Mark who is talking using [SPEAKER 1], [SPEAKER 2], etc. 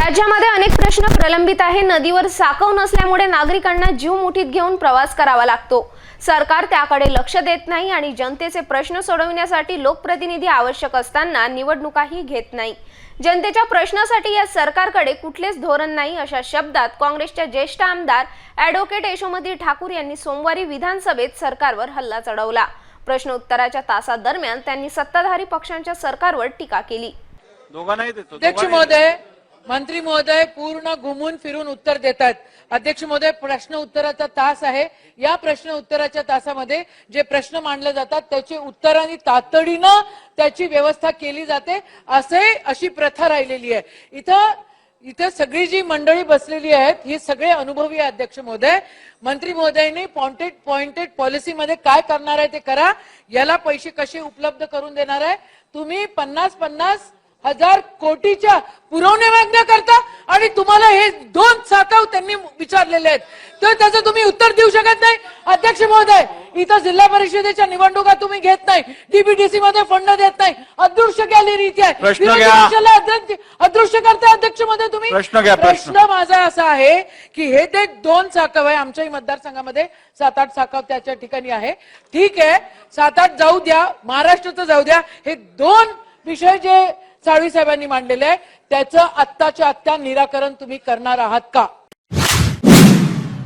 [SPEAKER 1] राज्यामध्ये अनेक प्रश्न प्रलंबित आहे नदीवर साकव नसल्यामुळे नागरिकांना जीव मुठीत घेऊन प्रवास करावा लागतो. सरकार त्याकडे लक्ष देत नाही आणि जनतेचे प्रश्न सोडवण्यासाठी लोकप्रतिनिधी आवश्यक असताना निवडणुकाही घेत नाही. जनतेच्या प्रश्नासाठी या सरकारकडे कुठलेच धोरण नाही अशा शब्दात काँग्रेसच्या ज्येष्ठ आमदार ॲडव्होकेट यशोमती ठाकूर यांनी सोमवारी विधानसभेत सरकारवर हल्ला चढवला. प्रश्न उत्तराच्या तासादरम्यान त्यांनी सत्ताधारी पक्षांच्या सरकारवर टीका केली.
[SPEAKER 2] दोघांनाही
[SPEAKER 3] महोदय मंत्री महोदय पूर्ण घुमून फिरून उत्तर देत आहेत अध्यक्ष महोदय प्रश्न उत्तराचा तास आहे. या प्रश्न उत्तराच्या तासामध्ये जे प्रश्न मांडले जातात त्याचे उत्तर आणि तातडीनं त्याची व्यवस्था केली जाते असे अशी प्रथा राहिलेली आहे. इथं इथे सगळी जी मंडळी बसलेली आहेत ही सगळे अनुभवी आहे अध्यक्ष महोदय. मंत्री महोदयांनी पॉइंटेड पॉइंटेड पॉलिसीमध्ये काय करणार आहे ते करा. याला पैसे कसे उपलब्ध करून देणार आहे? तुम्ही पन्नास पन्नास हजार कोटीच्या पुरवण्या मागण्या करता आणि तुम्हाला हे दोन साकाव त्यांनी विचारलेले आहेत. तर त्याचं तुम्ही उत्तर देऊ शकत नाही. अध्यक्ष महोदय इथं जिल्हा परिषदेच्या निवडणुका तुम्ही घेत नाही. डीबीडीसी मध्ये फंड देत नाही. अदृश्य गॅलरी रीती आहे. अदृश्य- करता अध्यक्ष महोदय तुम्ही प्रश्न माझा असा आहे की हे ते दोन साकव आहे. आमच्याही मतदारसंघामध्ये सात आठ साकव त्याच्या ठिकाणी आहे. ठीक आहे. सात आठ जाऊ द्या. महाराष्ट्राचं जाऊ द्या. हे दोन विषय जे साळवी साहेबांनी मांडलेलं आहे. त्याचं आत्ताच्या आत्ता निराकरण तुम्ही करणार आहात का?